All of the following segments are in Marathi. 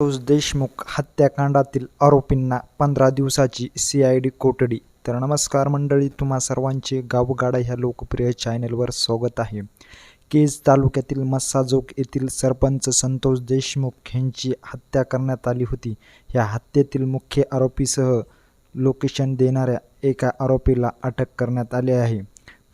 संतोष देशमुख हत्याकांडातील आरोपींना पंधरा दिवसाची सी आय डी कोठडी. तर नमस्कार मंडळी तुम्हा सर्वांचे गावगाडा ह्या लोकप्रिय चॅनलवर स्वागत आहे. केज तालुक्यातील मस्साजोग येथील सरपंच संतोष देशमुख यांची हत्या करण्यात आली होती. या हत्येतील मुख्य आरोपीसह लोकेशन देणाऱ्या एका आरोपीला अटक करण्यात आली आहे.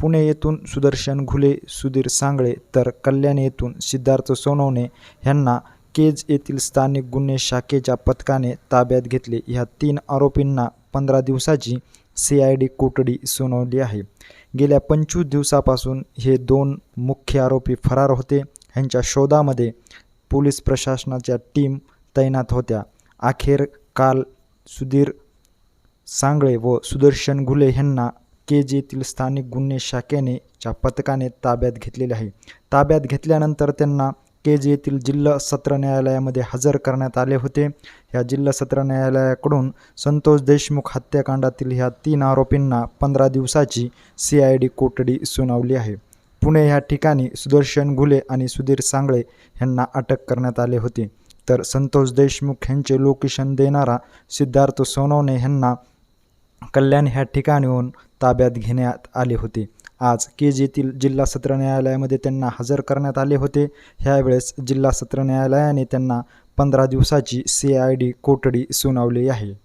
पुणे येथून सुदर्शन घुले सुधीर सांगळे तर कल्याण येथून सिद्धार्थ सोनवणे यांना केज येथील स्थानिक गुन्हे शाखेच्या पथकाने ताब्यात घेतले. ह्या तीन आरोपींना पंधरा दिवसाची सी आय डी कोठडी सुनावली आहे. गेल्या पंचवीस दिवसापासून हे दोन मुख्य आरोपी फरार होते. ह्यांच्या शोधामध्ये पोलीस प्रशासनाच्या टीम तैनात होत्या. अखेर काल सुधीर सांगळे व सुदर्शन घुले यांना केज येथील स्थानिक गुन्हे शाखेने च्या पथकाने ताब्यात घेतलेले आहे. ताब्यात घेतल्यानंतर त्यांना केज येथील जिल्हा सत्र न्यायालयामध्ये हजर करण्यात आले होते. ह्या जिल्हा सत्र न्यायालयाकडून संतोष देशमुख हत्याकांडातील ह्या तीन आरोपींना पंधरा दिवसाची सी आय डी कोठडी सुनावली आहे. पुणे ह्या ठिकाणी सुदर्शन घुले आणि सुधीर सांगळे यांना अटक करण्यात आले होते. तर संतोष देशमुख यांचे लोकेशन देणारा सिद्धार्थ सोनवणे यांना कल्याण ह्या ठिकाणीहून ताब्यात घेण्यात आले होते. आज के जेतील जिल्हा सत्र न्यायालयामध्ये त्यांना हजर करण्यात आले होते. ह्यावेळेस जिल्हा सत्र न्यायालयाने त्यांना पंधरा दिवसाची सी आय डी कोठडी सुनावली आहे.